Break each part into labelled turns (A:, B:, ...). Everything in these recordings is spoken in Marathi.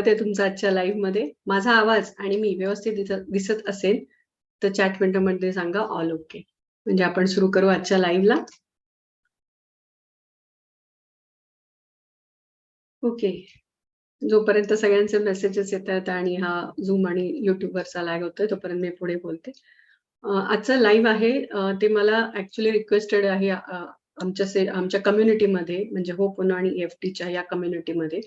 A: ते तुमचा आजच्या लाईव्हमध्ये. माझा आवाज आणि मी व्यवस्थित दिसत असेल तर चॅट विंडो मध्ये सांगा ऑल ओके म्हणजे आपण सुरू करू आजच्या लाईव्हला ओके जोपर्यंत सगळ्यांचे मेसेजेस येत आहेत आणि हा झूम आणि युट्यूबवरचा लॅग होतोय तोपर्यंत मी पुढे बोलते. आजचा आजचं लाईव्ह आहे ते मला ऍक्च्युली रिक्वेस्टेड आहे आमच्या से आमच्या कम्युनिटीमध्ये म्हणजे हो पुन्हा आणि एफ टीच्या या कम्युनिटीमध्ये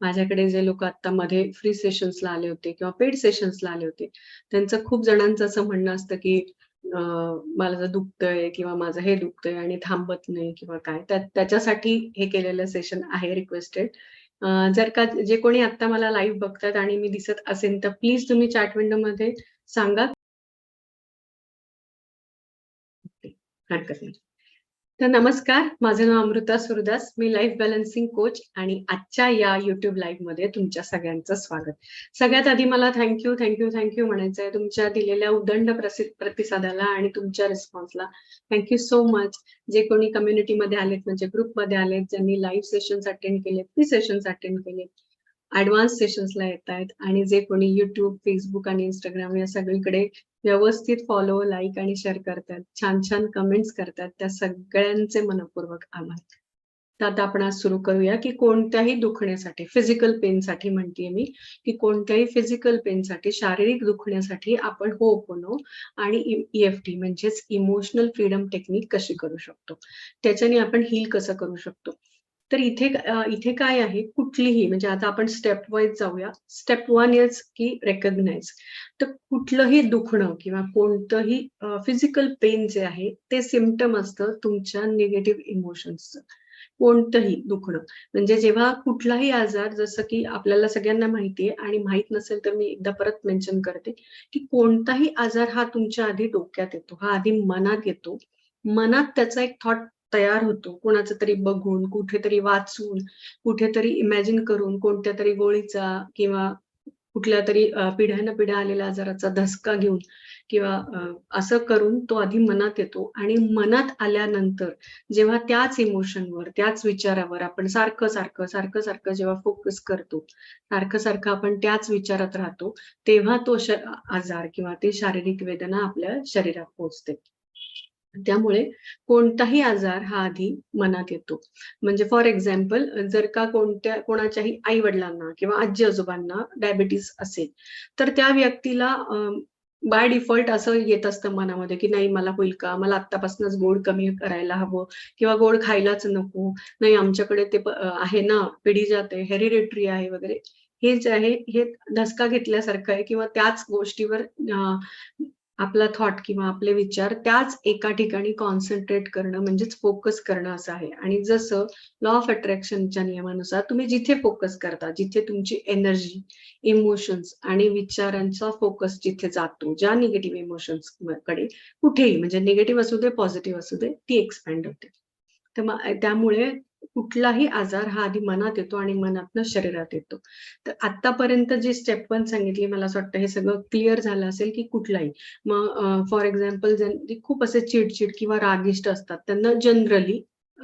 A: माझ्याकडे जे लोक आता मध्ये फ्री सेशन्सला आले होते किंवा पेड सेशन्सला आले होते त्यांचं खूप जणांचं असं म्हणणं असतं की मला जर दुखतंय किंवा माझं हे दुखतंय आणि थांबत नाही किंवा काय त्याच्यासाठी हे केलेलं सेशन आहे रिक्वेस्टेड जर का जे कोणी आता मला लाईव्ह बघतात आणि मी दिसत असेल तर प्लीज तुम्ही चॅट विंडो मध्ये सांगा. हरकत नाही. तर नमस्कार माझं नाव अमृता सुरदास. मी लाईफ बॅलन्सिंग कोच आणि आजच्या या युट्यूब लाईव्हमध्ये तुमच्या सगळ्यांचं स्वागत. सगळ्यात आधी मला थँक्यू थँक्यू थँक्यू म्हणायचं आहे तुमच्या दिलेल्या उदंड प्रतिसादाला आणि तुमच्या रिस्पॉन्सला थँक्यू सो मच जे कोणी कम्युनिटीमध्ये आलेत म्हणजे ग्रुपमध्ये आलेत ज्यांनी लाईव्ह सेशन्स अटेंड केलेत फ्री सेशन्स अटेंड केलेत ऍडव्हान्स सेशन्सला येत आहेत आणि जे कोणी युट्यूब फेसबुक आणि इंस्टाग्राम या सगळीकडे व्यवस्थित फॉलो लाईक आणि शेअर करतात. छान छान कमेंट्स करतात. त्या सगळ्यांचे मनपूर्वक आभार. तर आता आपण आज सुरू करूया की कोणत्याही दुखण्यासाठी फिजिकल पेनसाठी म्हणतेय मी की कोणत्याही फिजिकल पेनसाठी शारीरिक दुखण्यासाठी आपण हो पोनो आणि ईएफटी म्हणजेच इमोशनल फ्रीडम टेक्निक कशी करू शकतो. त्याच्याने आपण हील कसं करू शकतो? तर इथे इथे काय आहे? कुठलीही म्हणजे आता आपण स्टेप वाईज जाऊया. स्टेप वन इज की रेकग्नाइज तर कुठलंही दुखणं किंवा कोणतंही फिजिकल पेन जे आहे ते सिमटम असतं तुमच्या निगेटिव्ह इमोशन्सचं कोणतंही दुखणं. म्हणजे जेव्हा कुठलाही आजार जसं की आपल्याला सगळ्यांना माहिती आहे आणि माहीत नसेल तर मी एकदा परत मेन्शन करते की कोणताही आजार हा तुमच्या आधी डोक्यात येतो. हा आधी मनात येतो. मनात त्याचा एक थॉट तयार होतो. कोणाचं तरी बघून कुठेतरी वाचून कुठेतरी इमॅजिन करून कोणत्या तरी गोळीचा किंवा कुठल्या तरी पिढ्यानं पिढ्या आलेल्या आजाराचा धसका घेऊन किंवा असं करून तो आधी मनात येतो. आणि मनात आल्यानंतर जेव्हा त्याच इमोशनवर त्याच विचारावर आपण सारखं सारखं सारखं सारखं जेव्हा फोकस करतो सारखं सारखं आपण त्याच विचारात राहतो तेव्हा तो आजार किंवा ती शारीरिक वेदना आपल्या शरीरात पोहोचते. त्यामुळे कोणताही आजार हा आधी मनात येतो. म्हणजे फॉर एक्झाम्पल जर का कोणत्या कोणाच्याही आई वडिलांना किंवा आजी आजोबांना डायबिटीस असेल तर त्या व्यक्तीला बाय डिफॉल्ट असं येत असतं मनामध्ये की नाही मला होईल का? मला आत्तापासूनच गोड कमी करायला हवं किंवा गोड खायलाच नको. नाही आमच्याकडे ते आहे ना पिढी जाते हेरिडेटरी आहे वगैरे. हे जे आहे हे धसका घेतल्यासारखं आहे किंवा त्याच गोष्टीवर आपला थॉट किंवा आपले विचार त्याच एका ठिकाणी कॉन्सन्ट्रेट करणं म्हणजेच फोकस करणं असं आहे. आणि जसं लॉ ऑफ अट्रॅक्शनच्या नियमानुसार तुम्ही जिथे फोकस करता जिथे तुमची एनर्जी इमोशन्स आणि विचारांचा फोकस जिथे जातो ज्या निगेटिव्ह इमोशन्सकडे कुठेही म्हणजे निगेटिव्ह असू दे पॉझिटिव्ह असू दे ती एक्सपॅन्ड होते. त्यामुळे कुठलाही आजार हा आधी मनात येतो आणि मनातनं शरीरात येतो. तर आतापर्यंत जी स्टेप वन सांगितली मला असं वाटतं हे सगळं क्लिअर झालं असेल की कुठलाही. मग फॉर एक्झाम्पल खूप असे चिडचिड किंवा रागिष्ट असतात त्यांना जनरली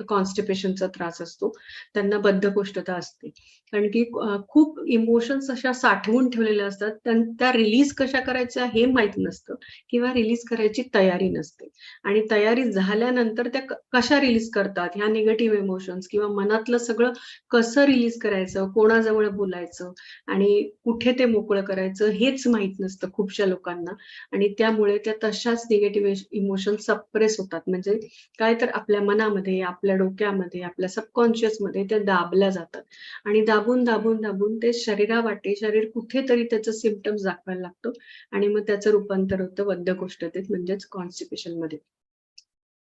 A: कॉन्स्टिपेशनचा त्रास असतो. त्यांना बद्धकोष्ठता असते. कारण की खूप इमोशन्स अशा साठवून ठेवलेल्या असतात. त्या रिलीज कशा करायच्या हे माहीत नसतं किंवा रिलीज करायची तयारी नसते. आणि तयारी झाल्यानंतर त्या कशा रिलीज करतात? ह्या निगेटिव्ह इमोशन्स किंवा मनातलं सगळं कसं रिलीज करायचं? कोणाजवळ बोलायचं? आणि कुठे ते मोकळं करायचं? हेच माहीत नसतं खूपशा लोकांना. आणि त्यामुळे त्या तशाच निगेटिव्ह इमोशन सप्रेस होतात. म्हणजे काय तर आपल्या मनामध्ये आपल्या डोक्यामध्ये आपल्या सबकॉन्शियसमध्ये त्या दाबल्या जातात. आणि दाबून दाबून दाबून ते शरीरावाटे शरीर कुठेतरी त्याचं सिमटम्स दाखवायला लागतो. आणि मग त्याचं रूपांतर होतं वद्यकोष्ठतेत म्हणजेच कॉन्स्टिपेशनमध्ये.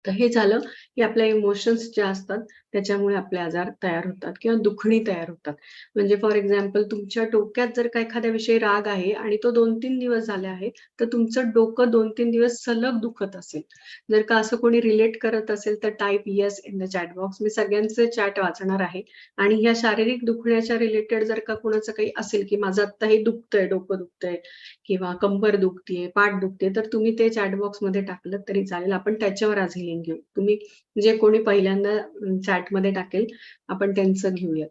A: तर हे झालं की आपल्या इमोशन्स ज्या असतात त्याच्यामुळे आपले आजार तयार होतात किंवा दुखणी तयार होतात. म्हणजे फॉर एक्झाम्पल तुमच्या डोक्यात जर का एखाद्या विषयी राग आहे आणि तो दोन तीन दिवस झाले आहे तर तुमचं डोकं दोन तीन दिवस सलग दुखत असेल. जर का असं कोणी रिलेट करत असेल तर type yes in the chat box मी सगळ्यांचे चॅट वाचणार आहे. आणि ह्या शारीरिक दुखण्याच्या रिलेटेड जर का कोणाचं काही असेल की माझं आत्ता हे दुखतंय डोकं दुखतंय किंवा कंबर दुखतीये पाठ दुखते तर तुम्ही ते चॅट बॉक्समध्ये टाकलं तरी चालेल. आपण त्याच्यावर आज हिलिंग घेऊ तुम्ही जे कोणी पहिल्यांदा चॅटमध्ये टाकेल आपण त्यांचं घेऊया.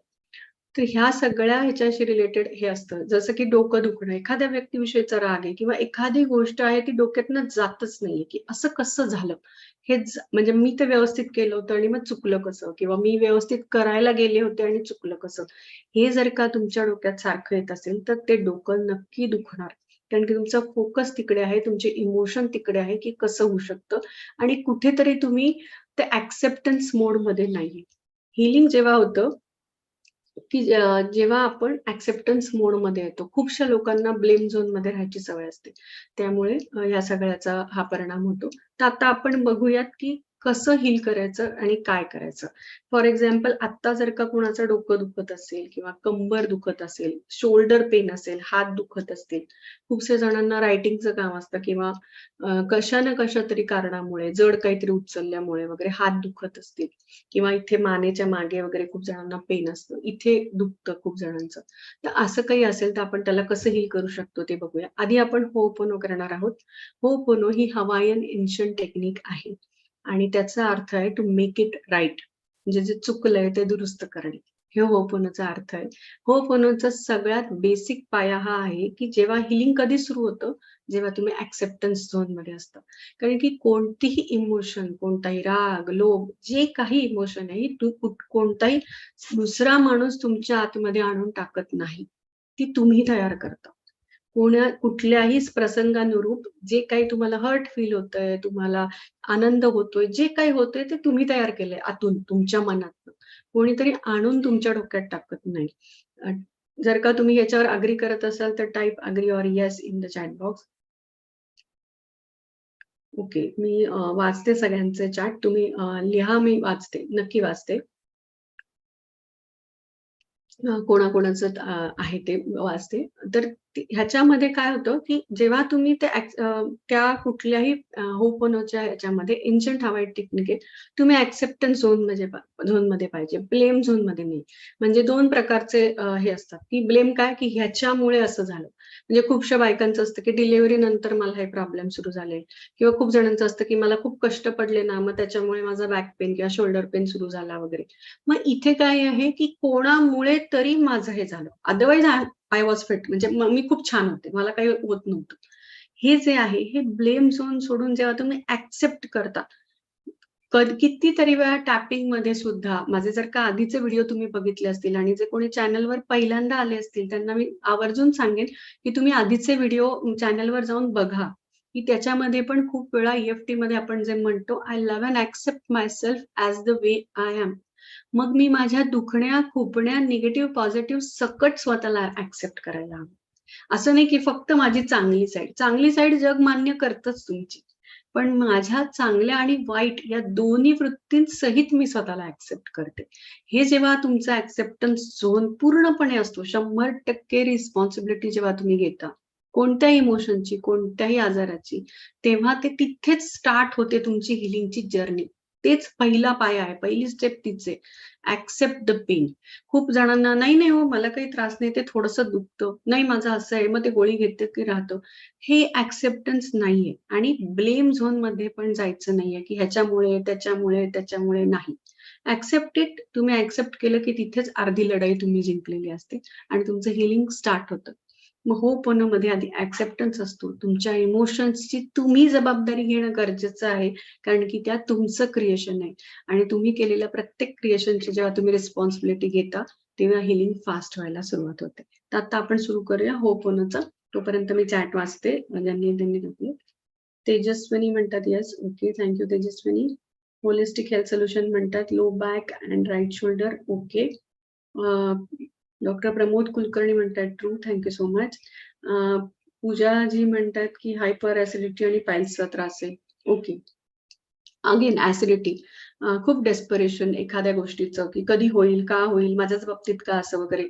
A: तर ह्या सगळ्या ह्याच्याशी रिलेटेड हे असतं. जसं की डोकं दुखणं एखाद्या व्यक्तीविषयीचा राग आहे किंवा एखादी गोष्ट आहे ती डोक्यातनं जातच नाहीये की असं कसं झालं? हे म्हणजे मी ते व्यवस्थित केलं होतं आणि मग चुकलं कसं? किंवा मी व्यवस्थित करायला गेले होते आणि चुकलं कसं? हे जर का तुमच्या डोक्यात सारखं येत असेल तर ते डोकं नक्की दुखणार. कारण की तुमचा फोकस तिकडे आहे तुमचे इमोशन तिकडे आहे की कसं होऊ शकतं. आणि कुठेतरी तुम्ही ते ऍक्सेप्टन्स मोडमध्ये नाहीये. हिलिंग जेव्हा होतं की जेव्हा आपण ऍक्सेप्टन्स मोडमध्ये येतो खूपशा लोकांना ब्लेम झोनमध्ये राहायची सवय असते. त्यामुळे या सगळ्याचा हा परिणाम होतो. तर आता आपण बघूयात की कसं हील करायचं आणि काय करायचं? फॉर एक्झाम्पल आता जर का कुणाचं डोकं दुखत असेल किंवा कंबर दुखत असेल शोल्डर पेन असेल हात दुखत असतील खूपशा जणांना रायटिंगचं काम असतं किंवा कशा ना कशा तरी कारणामुळे जड काहीतरी उचलल्यामुळे वगैरे हात दुखत असतील किंवा इथे मानेच्या मागे वगैरे खूप जणांना पेन असतं इथे दुखतं खूप जणांचं. तर असं काही असेल तर आपण त्याला कसं हील करू शकतो ते बघूया. आधी आपण होपोनो करणार आहोत. होपोनो ही हवायन एन्शियन टेक्निक आहे. आणि त्याचा अर्थ आहे टू मेक इट राईट म्हणजे जे चुकलंय ते दुरुस्त करणे हे होपोनोचा अर्थ आहे. होपोनोचा सगळ्यात बेसिक पाया हा आहे की जेव्हा हिलिंग कधी सुरू होतं जेव्हा तुम्ही ऍक्सेप्टन्स झोनमध्ये असतं. कारण की कोणतीही इमोशन कोणताही राग लोभ जे काही इमोशन आहे तू कोणताही दुसरा माणूस तुमच्या आतमध्ये आणून टाकत नाही. ती तुम्ही तयार करता. कोण्या कुठल्याही प्रसंगानुरूप जे काही तुम्हाला हर्ट फील होतंय तुम्हाला आनंद होतोय जे काही होतंय ते तुम्ही तयार केलंय आतून तुमच्या मनात कोणीतरी आणून तुमच्या डोक्यात टाकत नाही. जर का तुम्ही याच्यावर अग्री करत असाल तर type agree or yes in the chat box okay मी वाचते सगळ्यांचे चॅट तुम्ही लिहा मी वाचते नक्की वाचते. कोणाकोणाचं आहे ते वाचते. तर ह्याच्यामध्ये काय होतं की जेव्हा तुम्ही ते त्या कुठल्याही होपनोच्या ह्याच्यामध्ये एन्शंट हवाई टेक्निक आहे तुम्ही ऍक्सेप्टन्स झोनमध्ये झोनमध्ये पाहिजे ब्लेम झोनमध्ये नाही. म्हणजे दोन प्रकारचे हे असतात. की ब्लेम काय? की ह्याच्यामुळे असं झालं. म्हणजे खूपशा बायकांचं असतं की डिलिव्हरी नंतर मला हे प्रॉब्लेम सुरू झाले. किंवा खूप जणांचं असतं की मला खूप कष्ट पडले ना मग त्याच्यामुळे माझा बॅक पेन किंवा शोल्डर पेन सुरू झाला वगैरे. मग इथे काय आहे की कोणामुळे तरी माझं हे झालं. अदरवाईज आय वॉज फिट म्हणजे मी खूप छान होते. मला काही होत नव्हतं. हे जे आहे हे ब्लेम झोन सोडून जेव्हा तुम्ही ऍक्सेप्ट करता कितीतरी वेळा टॅपिंगमध्ये सुद्धा माझे जर का आधीचे व्हिडिओ तुम्ही बघितले असतील आणि जे कोणी चॅनलवर पहिल्यांदा आले असतील त्यांना मी आवर्जून सांगेन की तुम्ही आधीचे व्हिडिओ चॅनलवर जाऊन बघा. की त्याच्यामध्ये पण खूप वेळा ईएफटी मध्ये आपण जे म्हणतो I love and accept myself as the way I am मग मी माझ्या दुखण्या खुपण्या निगेटिव्ह पॉझिटिव्ह सकट स्वतःला ऍक्सेप्ट करायला हवं. असं नाही की फक्त माझी चांगली साईड चांगली साईड जग मान्य करतच तुमची. पण माझ्या चांगल्या आणि वाईट या दोन्ही वृत्तींसहित मी स्वतःला ऍक्सेप्ट करते. हे जेव्हा तुमचा ऍक्सेप्टन्स झोन पूर्णपणे असतो शंभर टक्के रिस्पॉन्सिबिलिटी जेव्हा तुम्ही घेता कोणत्याही इमोशनची कोणत्याही आजाराची तेव्हा ते तिथेच स्टार्ट होते तुमची हिलिंगची जर्नी तेच पहिला पाया आहे पहिली स्टेप तीच आहे. ऍक्सेप्ट द पेन खूप जणांना नाही नाही हो मला काही त्रास नाही ते थोडंसं दुखतं. नाही माझं असं आहे मग ते गोळी घेते की राहतं. हे ऍक्सेप्टन्स नाहीये. आणि ब्लेम झोनमध्ये पण जायचं नाहीये की ह्याच्यामुळे त्याच्यामुळे त्याच्यामुळे नाही. ऍक्सेप्टेड तुम्ही ऍक्सेप्ट केलं की तिथेच अर्धी लढाई तुम्ही जिंकलेली असते. आणि तुमचं हिलिंग स्टार्ट होतं. मग हो मध्ये आधी ऍक्सेप्टन्स असतो. तुमच्या इमोशन्सची तुम्ही जबाबदारी घेणं गरजेचं आहे कारण की त्या तुमचं क्रिएशन आहे. आणि तुम्ही केलेल्या प्रत्येक क्रिएशनची जेव्हा तुम्ही रिस्पॉन्सिबिलिटी घेता तेव्हा हिलिंग फास्ट व्हायला सुरुवात होते. तर आता आपण सुरू करूया. होपोनोचा तोपर्यंत मी चॅट वाचते. ज्यांनी त्यांनी टाकले तेजस्विनी म्हणतात yes okay thank you Tejaswini. Holistic health solution म्हणतात low back and right shoulder okay doctor Pramod Kulkarni म्हणतात true thank you so much Pooja ji म्हणतात की हायपर ऍसिडिटी आणि पाईल्सचा त्रास आहे. ओके अगेन ऍसिडिटी खूप डेस्परेशन एखाद्या गोष्टीचं की कधी होईल का होईल माझ्याच बाबतीत का असं वगैरे.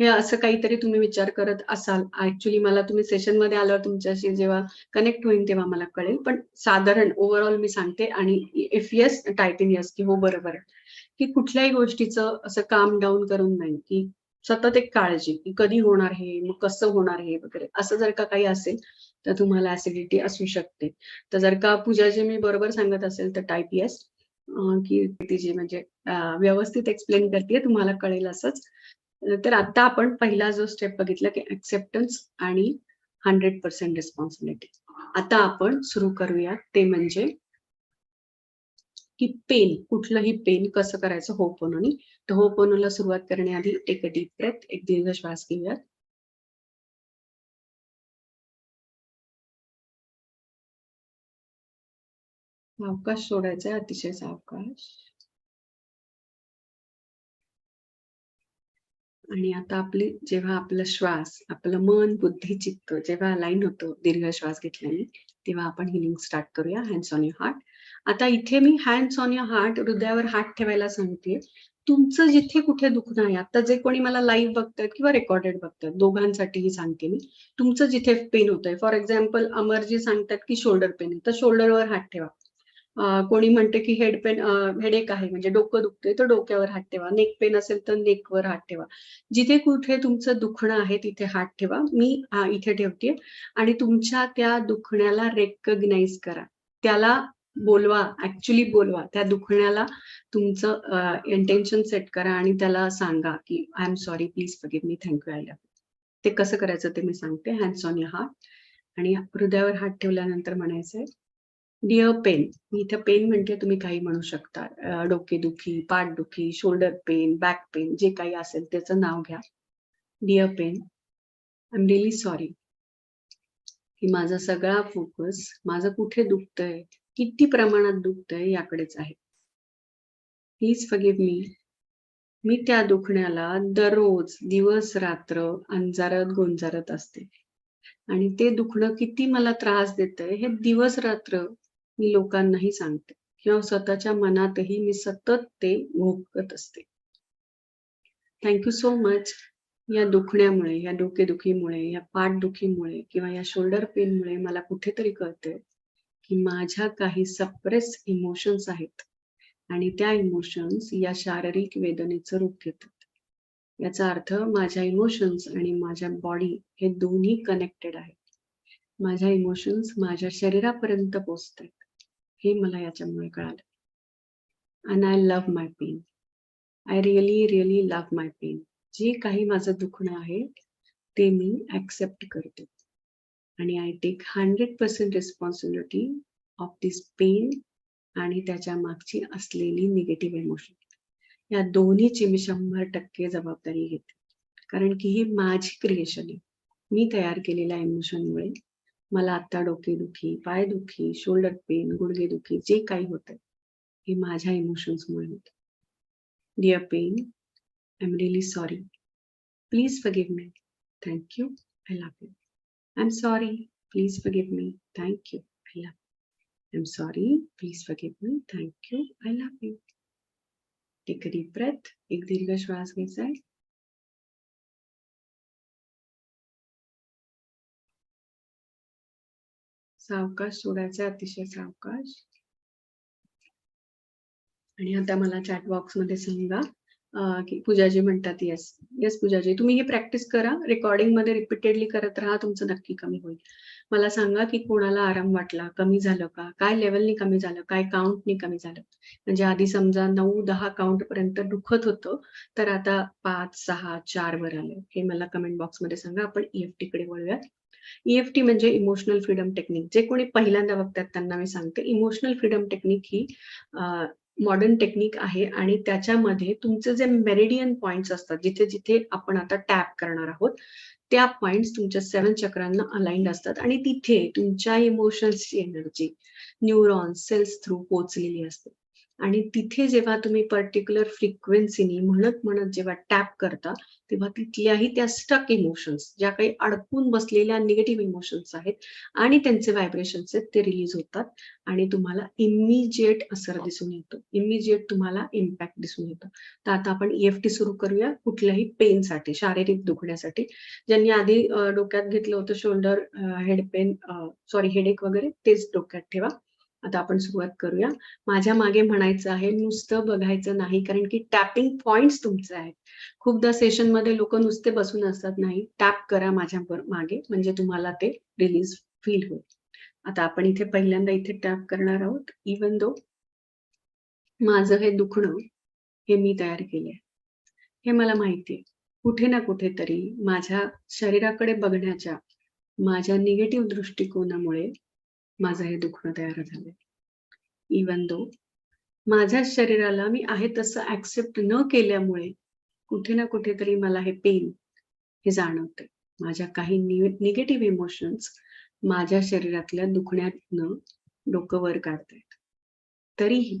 A: हे असं काहीतरी तुम्ही विचार करत असाल. ऍक्च्युली मला तुम्ही सेशनमध्ये आल्यावर तुमच्याशी जेव्हा कनेक्ट होईल तेव्हा मला कळेल. पण साधारण ओव्हरऑल मी सांगते. आणि इफ येस टायटिन येस की हो बरोबर की कुठल्याही गोष्टीचं असं काम डाऊन करून नाही की सतत एक काळजी की कधी होणार हे मग कसं होणार हे वगैरे. असं जर का काही असेल तर तुम्हाला ऍसिडिटी असू शकते. तर जर का पूजा जे मी बरोबर सांगत असेल तर टाईप येस की जी म्हणजे व्यवस्थित एक्सप्लेन करते तुम्हाला कळेल असंच. तर आता आपण पहिला जो स्टेप बघितला की ऍक्सेप्टन्स आणि हंड्रेड पर्सेंट रिस्पॉन्सिबिलिटी आता आपण सुरू करूया ते म्हणजे की पेन कुठलंही पेन कसं करायचं होपोनोनी तर होपोनोला सुरुवात करण्याआधी एक डीप ब्रेथ एक दीर्घ श्वास घेऊयात. सावकाश सोडायचा अतिशय सावकाश. आणि आता आपली जेव्हा आपला श्वास आपलं मन बुद्धी चित्त जेव्हा अलाईन होतो दीर्घ श्वास घेतल्याने तेव्हा आपण हिलिंग स्टार्ट करूया. हँड्स ऑन युअर हार्ट आता इथे मी हँड्स ऑन युअर हार्ट हृदयावर हात ठेवायला सांगते. तुमचं जिथे कुठे दुखणं आहे आता जे कोणी मला लाईव्ह बघतात किंवा रेकॉर्डेड बघतात दोघांसाठीही सांगते मी. तुमचं जिथे पेन होतंय फॉर एक्झाम्पल अमरजी सांगतात की शोल्डर पेन आहे तर शोल्डरवर हात ठेवा. कोणी म्हणते की हेड पेन हेडेक आहे म्हणजे डोकं दुखतंय तर डोक्यावर हात ठेवा. नेक पेन असेल तर नेकवर हात ठेवा. जिथे कुठे तुमचं दुखणं आहे तिथे हात ठेवा. मी इथे ठेवते. आणि तुमच्या त्या दुखण्याला रेकग्नाइज करा. त्याला बोलवा ऍक्च्युली बोलवा. त्या दुखण्याला तुमचं इंटेन्शन सेट करा आणि त्याला सांगा की I am sorry please forgive me thank you I love ते कसं करायचं ते मी सांगते. हँड्स ऑन युअर हार्ट आणि हृदयावर हात ठेवल्यानंतर म्हणायचंय डिअर पेन मी इथे पेन म्हणते तुम्ही काही म्हणू शकता. डोकेदुखी पाठदुखी शोल्डर पेन बॅक पेन जे काही असेल त्याचं नाव घ्या. Dear pain I am really sorry की माझा सगळा फोकस माझं कुठे दुखतंय? किती प्रमाणात दुखतंय याकडेच आहे. प्लीज फगिव्ह मी मी त्या दुखण्याला दररोज दिवस रात्र अंजारत गोंजारत असते. आणि ते दुखणं किती मला त्रास देतंय हे दिवस रात्र मी लोकांनाही सांगते. किंवा स्वतःच्या मनातही मी सतत ते भोगत असते. थँक्यू सो मच या दुखण्यामुळे या डोकेदुखीमुळे या पाठदुखीमुळे किंवा या शोल्डर पेनमुळे मला कुठेतरी कळतंय. की माझ्या काही सप्रेस इमोशन्स आहेत. आणि त्या इमोशन्स या शारीरिक वेदनेचं रूप घेतात. याचा अर्थ माझ्या इमोशन्स आणि माझ्या बॉडी हे दोन्ही कनेक्टेड आहेत. माझ्या इमोशन्स माझ्या शरीरापर्यंत पोचत आहेत हे मला याच्यामुळे कळालं. And I love my pain I really really love my pain जे काही माझं दुखणं आहे ते मी ऍक्सेप्ट करते. आणि I take hundred percent responsibility of this pain आणि त्याच्या मागची असलेली निगेटिव्ह इमोशन या दोन्हीची मी शंभर टक्के जबाबदारी घेते. कारण की ही माझी क्रिएशन आहे. मी तयार केलेल्या इमोशनमुळे मला आत्ता डोकेदुखी पायदुखी शोल्डर पेन गुडघेदुखी जे काही होतं हे माझ्या इमोशन्समुळे होत dear pain I am really sorry please forgive me thank you I love you I'm sorry. Please forgive me. Thank you. I love you. I'm sorry. Please forgive me. Thank you. I love you. Take a deep breath. एक दीर्घ श्वास घ्यायचा आहे सावकाश सोडायचा अतिशय सावकाश आणि आता मला चॅट बॉक्समध्ये सांगा पूजाजी म्हणतात येस येस पूजाजी तुम्ही ही प्रॅक्टिस करा. रेकॉर्डिंगमध्ये रिपीटेडली करत राहा तुमचं नक्की कमी होईल. मला सांगा की कोणाला आराम वाटला? कमी झालं का? काय लेवलनी कमी झालं? काय काउंटनी कमी झालं? म्हणजे आधी समजा नऊ दहा काउंट पर्यंत दुखत होतं तर आता पाच सहा चार वर आलं. हे मला कमेंट बॉक्समध्ये सांगा. आपण ईएफटी कडे वळूयात. ईएफटी म्हणजे इमोशनल फ्रीडम टेक्निक जे कोणी पहिल्यांदा बघतात त्यांना मी सांगते. इमोशनल फ्रीडम टेक्निक ही मॉडर्न टेक्निक आहे आणि त्याच्यामध्ये तुमचे जे मेरिडियन पॉइंट्स असतात जिथे जिथे आपण आता टॅप करणार आहोत त्या पॉइंट्स तुमच्या सेवन चक्रांना अलाइंड असतात आणि तिथे तुमच्या इमोशन्सची एनर्जी न्यूरॉन्स सेल्स थ्रू पोचलेली असते. आणि तिथे जेव्हा तुम्ही पर्टिक्युलर फ्रिक्वेन्सीनी म्हणत म्हणत जेव्हा टॅप करता तेव्हा तिथल्याही त्या स्टक इमोशन्स ज्या काही अडकून बसलेल्या निगेटिव्ह इमोशन्स आहेत आणि त्यांचे व्हायब्रेशन्स आहेत ते रिलीज होतात आणि तुम्हाला इमिजिएट असर दिसून येतो. इमिजिएट तुम्हाला इम्पॅक्ट दिसून येतो. तर आता आपण ईएफटी सुरू करूया कुठल्याही पेनसाठी शारीरिक दुखण्यासाठी. ज्यांनी आधी डोक्यात घेतलं होतं shoulder head pain sorry headache वगैरे तेच डोक्यात ठेवा. आता आपण सुरुवात करूया. माझ्या मागे म्हणायचं आहे नुसतं बघायचं नाही कारण की टॅपिंग पॉइंट्स तुमचे आहेत. खूपदा सेशनमध्ये लोक नुसते बसून असतात नाही. टॅप करा माझ्या मागे म्हणजे तुम्हाला ते रिलीज फील होईल. आता आपण इथे पहिल्यांदा इथे टॅप करणार आहोत इवन दो माझं हे दुखणं हे मी तयार केले हे मला माहिती आहे. कुठे ना कुठेतरी माझ्या शरीराकडे बघण्याच्या माझ्या निगेटिव्ह दृष्टिकोनामुळे माझं हे दुखणं तयार झालंय. इवन दो माझ्या शरीराला मी आहे तसं ऍक्सेप्ट न केल्यामुळे कुठे ना कुठेतरी मला हे पेन हे जाणवते माझ्या काही निगेटिव्ह इमोशन्स माझ्या शरीरातल्या दुखण्यातनं डोकं वर काढतायत. तरीही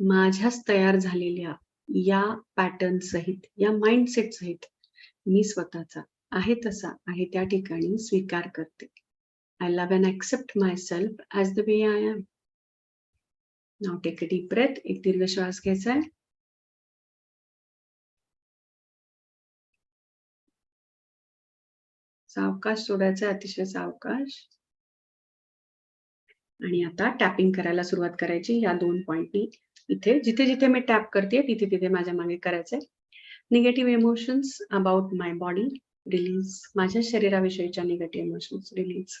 A: माझ्याच तयार झालेल्या या पॅटर्न सहित या माइंडसेट सहित मी स्वतःचा आहे तसा आहे त्या ठिकाणी स्वीकार करते. I love and accept my self the the I I Now now a deep breath. एक दीर्घ श्वास घ्यायचा आहे. सावकाश सोडायचा अतिशय सावकाश. आणि आता टॅपिंग करायला सुरुवात करायची. या दोन पॉइंटनी इथे जिथे जिथे मी टॅप करते तिथे तिथे माझ्या मागे करायचंय negative emotions about my body release माझ्या शरीराविषयीच्या निगेटिव्ह इमोशन्स रिलीज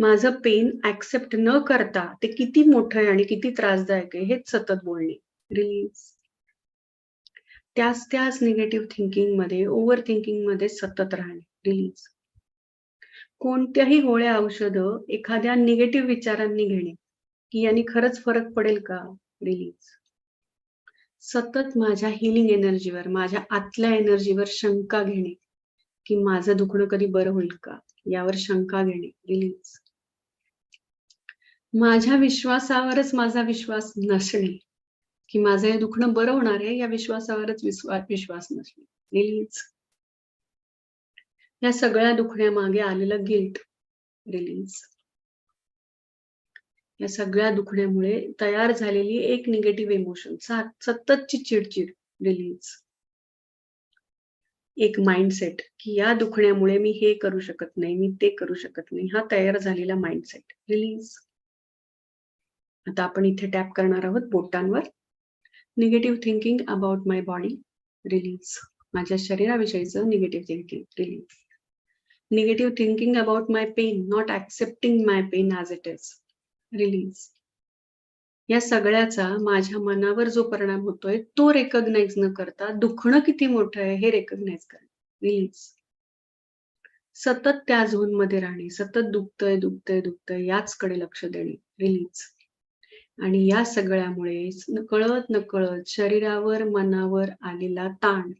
A: माझं पेन ऍक्सेप्ट न करता ते किती मोठं आहे आणि किती त्रासदायक आहे हेच सतत बोलणे. रिलीज त्याच त्याच निगेटिव्ह थिंकिंगमध्ये ओव्हर थिंकिंगमध्ये सतत राहणे. रिलीज कोणत्याही गोळ्या औषध एखाद्या निगेटिव्ह विचारांनी घेणे की यांनी खरंच फरक पडेल का? रिलीज सतत माझ्या हिलिंग एनर्जीवर माझ्या आतल्या एनर्जीवर शंका घेणे की माझं दुखणं कधी बरं होईल का? यावर शंका घेणे. रिलीज माझ्या विश्वासावरच माझा विश्वास नसणे की माझं हे दुखणं बरं होणार आहे या विश्वासावरच विश्वास विश्वास नसणे रिलीज या सगळ्या दुखण्यामागे आलेलं गिल्ट रिलीज या सगळ्या दुखण्यामुळे तयार झालेली एक निगेटिव्ह इमोशन सततची चिडचिड. रिलीज एक माइंडसेट की या दुखण्यामुळे मी हे करू शकत नाही मी ते करू शकत नाही हा तयार झालेला माइंडसेट रिलीज आता आपण इथे टॅप करणार आहोत बोटांवर. Negative thinking about my body release माझ्या शरीराविषयीचं negative thinking release negative thinking about my pain not accepting my pain as it is release या सगळ्याचा माझ्या मनावर जो परिणाम होतोय तो रेकग्नाइज न करता दुखणं किती मोठं आहे हे रेकग्नाइज करणं रिलीज सतत त्या झोनमध्ये राहणे सतत दुखतंय दुखतंय दुखतंय याचकडे लक्ष देणे. रिलीज आणि या सगळ्यामुळे कळत नकळत शरीरावर मनावर आलेला ताण.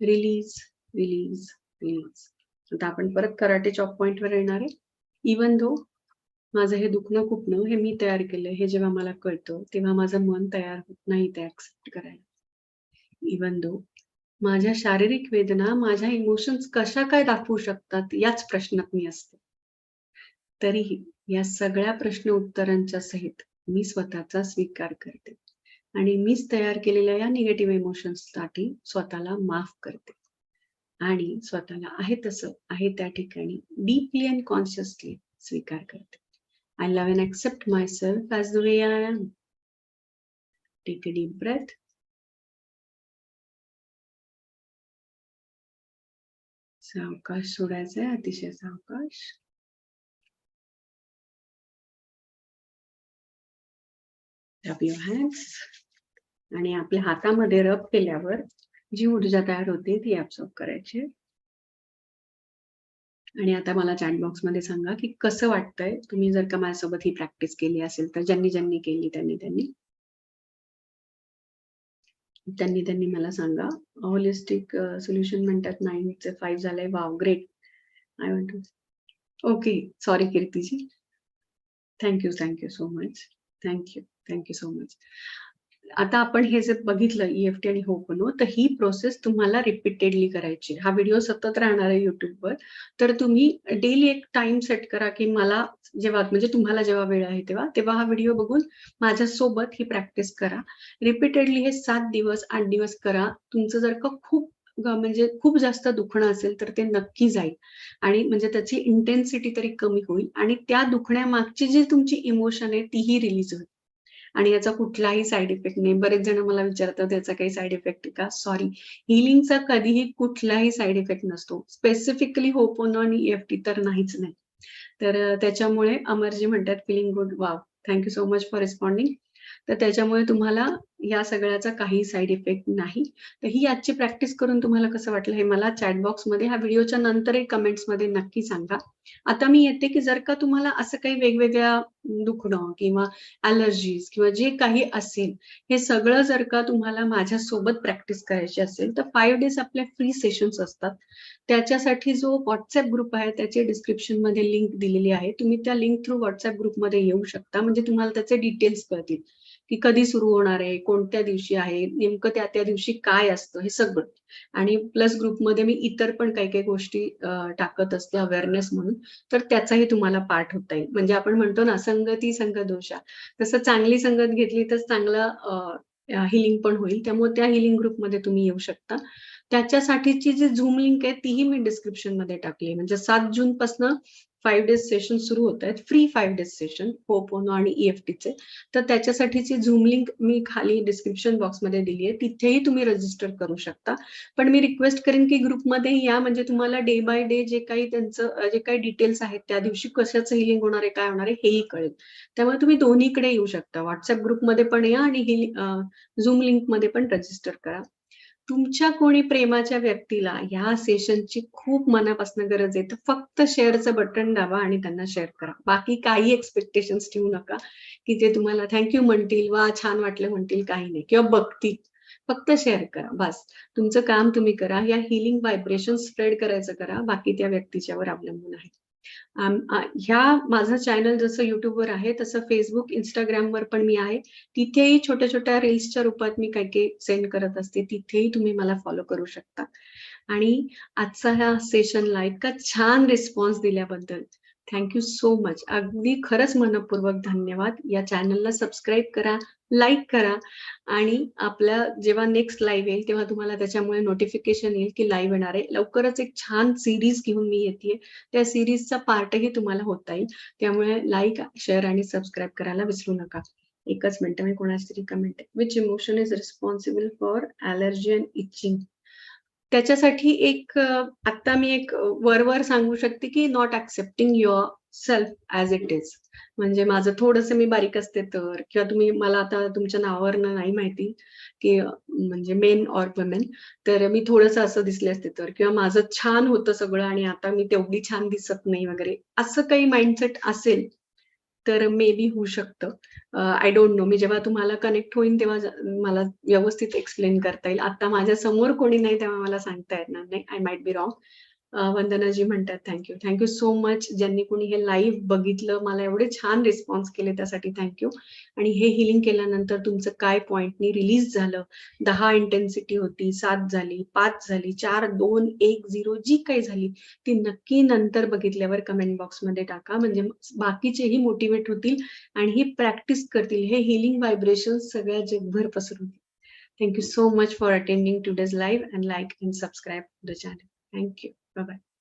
A: रिलीज रिलीज रिलीज आता आपण परत कराटे चॉक पॉइंटवर येणार आहे. इवन दो माझं हे दुखणं खुपणं हे मी तयार केलं हे जेव्हा मला कळतं तेव्हा माझं मन तयार होत नाही ते ऍक्सेप्ट करायला. इवन दो माझ्या शारीरिक वेदना माझ्या इमोशन्स कशा काय दाखवू शकतात याच प्रश्नात मी असते. तरीही या सगळ्या प्रश्न उत्तरांच्या सहित मी स्वतःचा स्वीकार करते. आणि मीच तयार केलेल्या या निगेटिव्ह इमोशन्ससाठी स्वतःला माफ करते. आणि स्वतःला आहे तसं आहे त्या ठिकाणी डीपली अँड कॉन्शियसली स्वीकार करते. I love and accept my as the way I am. Take a deep breath सावकाश सोडायचा आहे अतिशय सावकाश रब युअर हँड्स आणि आपल्या हातामध्ये रब केल्यावर जी ऊर्जा तयार होते ती ऍब्सॉर्ब करायची. आणि आता मला चॅटमध्ये सांगा की कसं वाटतंय? तुम्ही जर का माझ्यासोबत ही प्रॅक्टिस केली असेल तर ज्यांनी ज्यांनी केली त्यांनी त्यांनी. त्यांनी त्यांनी मला सांगा. होलिस्टिक सोल्युशन uh, म्हणतात नाईनचे फाईव्ह झालंय. Wow great I want to okay sorry Kirtiji thank you thank you so much thank you thank you so much आता आपण हे जे बघितलं ईएफटी e आणि होपनो तर ही प्रोसेस तुम्हाला रिपीटेडली करायची. हा व्हिडिओ सतत राहणार आहे युट्यूबवर तर तुम्ही डेली एक टाइम सेट करा की मला जेव्हा म्हणजे तुम्हाला जेव्हा वेळ आहे तेव्हा तेव्हा हा व्हिडिओ बघून माझ्यासोबत ही प्रॅक्टिस करा. रिपीटेडली हे सात दिवस आठ दिवस करा. तुमचं जर का खूप म्हणजे खूप जास्त दुखणं असेल तर ते नक्की जाईल. आणि म्हणजे त्याची इंटेन्सिटी तरी कमी होईल. आणि त्या दुखण्यामागची जी तुमची इमोशन आहे तीही रिलीज होईल. आणि याचा कुठलाही साईड इफेक्ट नाही. बरेच जण मला विचारतात त्याचा काही साईड इफेक्ट का? सॉरी हिलिंगचा कधीही कुठलाही साईड इफेक्ट नसतो. स्पेसिफिकली होपोनो आणि एफटी तर नाहीच नाही. तर त्याच्यामुळे अमरजी म्हणतात feeling good wow thank you so much for responding तर त्याच्यामुळे तुम्हाला या सगळ्याचा काही साईड इफेक्ट नाही. तर ही आजची प्रॅक्टिस करून तुम्हाला कसं वाटलं हे मला चॅटबॉक्समध्ये ह्या व्हिडिओच्या नंतरही कमेंट्समध्ये नक्की सांगा. आता मी येते की जर का तुम्हाला असं काही वेगवेगळ्या दुखणं किंवा अलर्जीज किंवा जे काही असेल हे सगळं जर का तुम्हाला माझ्यासोबत प्रॅक्टिस करायची असेल तर फाईव्ह डेज आपल्या फ्री सेशन्स असतात. त्याच्यासाठी जो व्हॉट्सअप ग्रुप आहे त्याची डिस्क्रिप्शनमध्ये लिंक दिलेली आहे. तुम्ही त्या लिंक थ्रू व्हॉट्सअप ग्रुपमध्ये येऊ शकता. म्हणजे तुम्हाला त्याचे डिटेल्स कळतील की कधी सुरू होणार आहे कोणत्या दिवशी आहे नेमकं त्या त्या दिवशी काय असतं हे सगळं. आणि प्लस ग्रुपमध्ये मी इतर पण काही काही गोष्टी टाकत असते अवेअरनेस म्हणून. तर त्याचाही तुम्हाला पाठ होता येईल. म्हणजे आपण म्हणतो ना संगती संग दोषा तसं चांगली संगत घेतली तर चांगलं हिलिंग पण होईल. त्यामुळे त्या हिलिंग ग्रुपमध्ये तुम्ही येऊ शकता. त्याच्यासाठीची जी झूम लिंक आहे तीही मी डिस्क्रिप्शनमध्ये टाकली म्हणजे सात जून पासून फाईव्ह डेज सेशन सुरू होत आहेत फ्री फाईव्ह डेज सेशन पोनो आणि ईएफटीचे तर त्याच्यासाठीची झूम लिंक मी खाली डिस्क्रिप्शन बॉक्समध्ये दिली आहे तिथेही तुम्ही रजिस्टर करू शकता. पण मी रिक्वेस्ट करेन की ग्रुपमध्ये या. म्हणजे तुम्हाला डे बाय डे जे काही त्यांचं जे काही डिटेल्स आहेत त्या दिवशी कशाचं हिलिंग होणार आहे काय होणार आहे हेही कळेल. त्यामुळे तुम्ही दोन्हीकडे येऊ शकता. व्हॉट्सअप ग्रुपमध्ये पण या आणि झूम लिंकमध्ये पण रजिस्टर करा. तुमच्या कोणी प्रेमाच्या व्यक्तीला ह्या सेशनची खूप मनापासून गरज आहे. तर फक्त शेअरचं बटन दाबा आणि त्यांना शेअर करा. बाकी काही एक्सपेक्टेशन ठेवू नका की ते तुम्हाला थँक्यू म्हणतील वा छान वाटलं म्हणतील काही नाही. किंवा बघतील. फक्त शेअर करा. बस. तुमचं काम तुम्ही करा. या हिलिंग व्हायब्रेशन स्प्रेड करायचं करा. बाकी त्या व्यक्तीच्यावर अवलंबून आहे. ह्या माझं चॅनल जसं युट्यूबवर आहे तसं फेसबुक इंस्टाग्रामवर पण मी आहे. तिथेही छोट्या छोट्या रील्सच्या रूपात मी काही काही सेंड करत असते. तिथेही तुम्ही मला फॉलो करू शकता. आणि आजचा ह्या सेशनला इतका छान रिस्पॉन्स दिल्याबद्दल थँक्यू सो मच अगदी खरंच मनपूर्वक धन्यवाद. या चॅनलला सबस्क्राईब करा लाईक करा आणि आपल्या जेव्हा नेक्स्ट लाईव्ह येईल तेव्हा तुम्हाला त्याच्यामुळे नोटिफिकेशन येईल की लाईव्ह येणार आहे. लवकरच एक छान सिरीज घेऊन मी येते त्या सिरीजचा पार्टही तुम्हाला होता येईल. त्यामुळे लाईक शेअर आणि सबस्क्राईब करायला विसरू नका. एकच मिनिट मी कोणाची तरी comment which emotion is responsible for allergy and itching त्याच्यासाठी एक आता मी एक वरवर सांगू शकते की not accepting your self as it is म्हणजे माझं थोडंसं मी बारीक असते तर किंवा तुम्ही मला आता तुमच्या नावावरनं नाही माहिती की म्हणजे मेन ऑर वुमेन तर मी थोडंसं असं दिसले असते तर किंवा माझं छान होतं सगळं आणि आता मी तेवढी छान दिसत नाही वगैरे असं काही माइंडसेट असेल तर मे बी होऊ शकतं. आय डोंट नो मी जेव्हा तुम्हाला कनेक्ट होईन तेव्हा मला व्यवस्थित एक्सप्लेन करता येईल. आता माझ्यासमोर कोणी नाही तेव्हा मला सांगता येणार नाही. I might be wrong Vandanaji म्हणतात थँक्यू थँक्यू सो मच ज्यांनी कोणी हे लाईव्ह बघितलं मला एवढे छान रिस्पॉन्स केले त्यासाठी थँक्यू आणि हे हिलिंग केल्यानंतर तुमचं काय पॉइंटनी रिलीज झालं? दहा इंटेन्सिटी होती सात झाली पाच झाली चार दोन एक झिरो जी काही झाली ती नक्की नंतर बघितल्यावर कमेंट बॉक्समध्ये टाका. म्हणजे बाकीचेही मोटिवेट होतील आणि ही प्रॅक्टिस करतील. हे हिलिंग व्हायब्रेशन सगळ्या जगभर पसरवतील thank you so much for attending today's live and like and subscribe the channel thank you Bye bye.